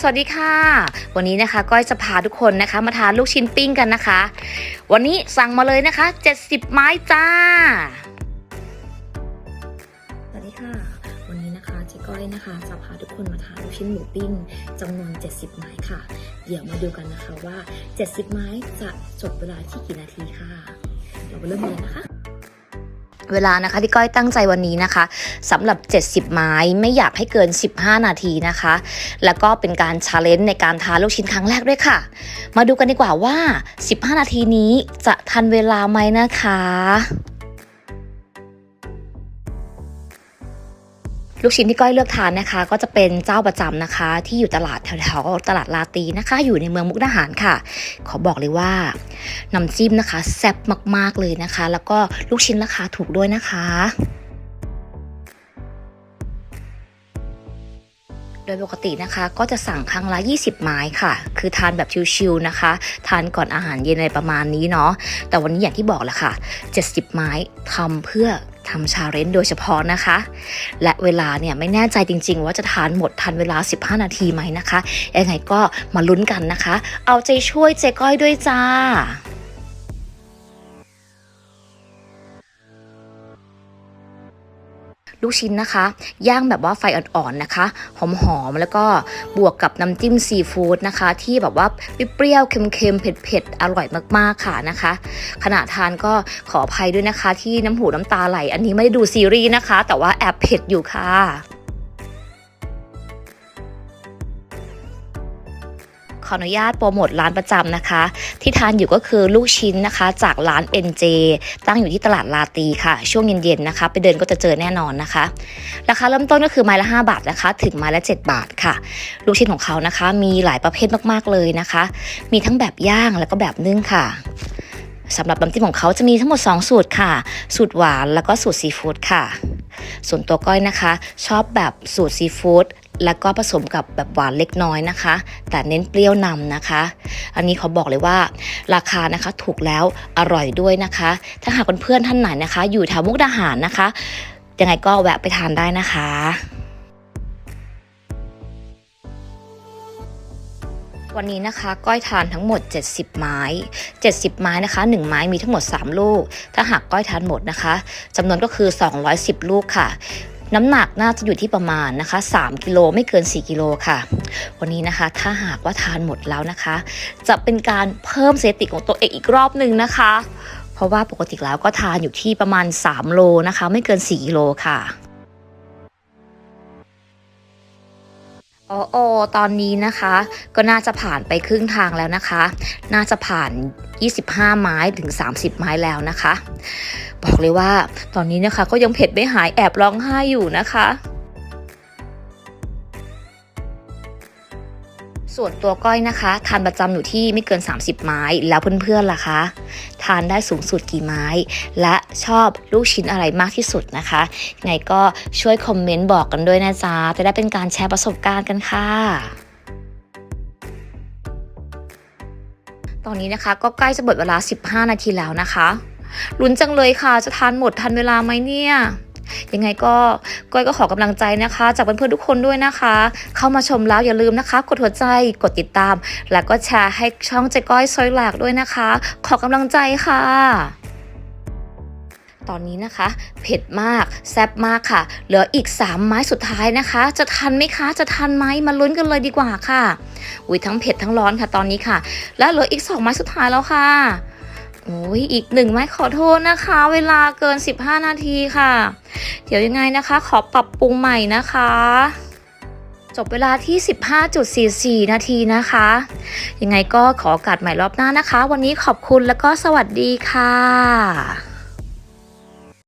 สวัสดีค่ะ วันนี้นะคะก้อยจะพาทุกคนนะคะ มาทานลูกชิ้นปิ้งกันนะคะ วันนี้สั่งมาเลยนะคะ 70 ไม้จ้า สวัสดีค่ะ วันนี้นะคะเจ๊ก้อยนะคะ จะพาทุกคนมาทานลูกชิ้นหมูปิ้งจำนวน 70 ไม้ค่ะ เดี๋ยวมาดูกันนะคะว่า 70 ไม้จะจบเวลาที่กี่นาทีค่ะ เราไปเริ่มเลยนะคะ เวลานะคะที่ก้อยตั้งใจวันนี้นะคะสำหรับ 70 ไม้ไม่อยากให้เกิน 15 นาทีนะคะ แล้วก็เป็นการชาเลนจ์ในการทานลูกชิ้นครั้งแรกด้วยค่ะ มาดูกันดีกว่าว่า 15 นาทีนี้จะทันเวลาไหมนะคะ ลูกชิ้นที่ก้อยเลือกทานนะคะ ก็จะเป็นเจ้าประจำนะคะ ที่อยู่ตลาดแถวๆตลาดลาตีนะคะ อยู่ในเมืองมุกดาหารค่ะ ขอบอกเลยว่าน้ำจิ้มนะคะแซ่บมากๆเลยนะคะ แล้วก็ลูกชิ้นราคาถูกด้วยนะคะโดยปกตินะคะก็จะสั่งครั้งละ 20 ไม้ค่ะ คือทานแบบชิวๆนะคะ ทานก่อนอาหารเย็นอะไรประมาณนี้เนาะแต่วันนี้อย่างที่บอกแหละค่ะ 70 ไม้ทำเพื่อ ทำชาเรนจ์โดยเฉพาะนะคะ และเวลาเนี่ยไม่แน่ใจจริง ๆ ว่าจะทานหมดทันเวลา 15 นาทีไหมนะคะยังไงก็มาลุ้นกันนะคะ เอาใจช่วยเจ๊ก้อยด้วยจ้า ลูกชิ้นนะคะ ย่างแบบว่าไฟอ่อนๆนะคะ หอมๆ แล้วก็บวกกับน้ำจิ้มซีฟู้ดนะคะ ที่แบบว่าเปรี้ยวๆเค็มๆเผ็ดๆ อร่อยมากๆค่ะนะคะ ขณะทานก็ขออภัยด้วยนะคะ ที่น้ำหูน้ำตาไหล อันนี้ไม่ได้ดูซีรีส์นะคะ แต่ว่าแอบเผ็ดอยู่ค่ะ ขออนุญาตโปรโมทร้านประจำนะคะ ที่ทานอยู่ก็คือลูกชิ้นนะคะ จากร้าน NJ ตั้งอยู่ที่ตลาดลาตีค่ะ ช่วงเย็นๆนะคะ ไปเดินก็จะเจอแน่นอนนะคะ ราคาเริ่มต้นก็คือไม้ละ 5 บาทนะคะ ถึงไม้ละ 7 บาทค่ะ ลูกชิ้นของเขานะคะ มีหลายประเภทมากๆเลยนะคะ มีทั้งแบบย่างแล้วก็แบบนึ่งค่ะสำหรับน้ำจิ้มของเขาจะมีทั้งหมด 2 สูตรค่ะ สูตรหวานแล้วก็สูตรซีฟู้ดค่ะ ส่วนตัวก้อยนะคะ ชอบแบบสูตรซีฟู้ด แล้วก็ผสมกับแบบหวานเล็กน้อยนะคะ แต่เน้นเปรี้ยวนำนะคะ อันนี้เขาบอกเลยว่าราคานะคะถูกแล้วอร่อยด้วยนะคะ ถ้าหากเพื่อนๆท่านไหนนะคะ อยู่แถวมุกดาหารนะคะ ยังไงก็แวะไปทานได้นะคะวันนี้นะคะก้อยทานทั้งหมด 70 ไม้ 70 ไม้นะคะ 1 ไม้มีทั้งหมด 3 ลูก ถ้าหากก้อยทานหมดนะคะจำนวนก็คือ 210 ลูกค่ะ น้ำหนักน่าจะอยู่ที่ประมาณนะคะ 3 กิโลไม่เกิน 4 กิโลค่ะ วันนี้นะคะ ถ้าหากว่าทานหมดแล้วนะคะ จะเป็นการเพิ่มสถิติของตัวเองอีกรอบหนึ่งนะคะ เพราะว่าปกติแล้วก็ทานอยู่ที่ประมาณ 3 โลนะคะ ไม่เกิน 4 กิโลค่ะ อ๋ออตอนนี้นะคะ ก็น่าจะผ่านไปครึ่งทางแล้วนะคะ น่าจะผ่าน 25 ไม้ถึง 30 ไม้แล้วนะคะ บอกเลยว่าตอนนี้นะคะก็ยังเผ็ดไม่หายแอบร้องไห้อยู่นะคะ ส่วนตัวก้อยนะคะ ทานประจำอยู่ที่ไม่เกิน 30 ไม้ แล้วเพื่อนๆล่ะคะ ทานได้สูงสุดกี่ไม้ และชอบลูกชิ้นอะไรมากที่สุดนะคะไงก็ช่วยคอมเมนต์บอกกันด้วยนะจ๊ะจะได้เป็นการแชร์ประสบการณ์กันค่ะตอนนี้นะคะก็ใกล้จะหมดเวลา 15 นาทีแล้วนะคะลุ้นจังเลยค่ะจะทานหมดทันเวลาไหมเนี่ย ยังไงก็ก้อยก็ขอกำลังใจนะคะ จากเพื่อนๆทุกคนด้วยนะคะ เข้ามาชมแล้วอย่าลืมนะคะ กดหัวใจกดติดตาม แล้วก็แชร์ให้ช่องเจ๊ก้อยซอยหลากด้วยนะคะ ขอกำลังใจค่ะตอนนี้นะคะ เผ็ดมาก แซ่บมากค่ะ เหลืออีก 3 ไม้สุดท้ายนะคะ จะทันไหมคะ จะทันไหมมาลุ้นกันเลยดีกว่าค่ะอุ้ยทั้งเผ็ดทั้งร้อนค่ะตอนนี้ค่ะ แล้วเหลืออีก 2 ไม้สุดท้ายแล้วค่ะ โอ้ยอีกหนึ่งไม้ขอโทษนะคะ เวลาเกิน 15 นาทีค่ะ เดี๋ยวยังไงนะคะ ขอปรับปรุงใหม่นะคะ จบเวลาที่ 15.44 นาทีนะคะ ยังไงก็ขอโอกาสใหม่รอบหน้านะคะ วันนี้ขอบคุณแล้วก็สวัสดีค่ะ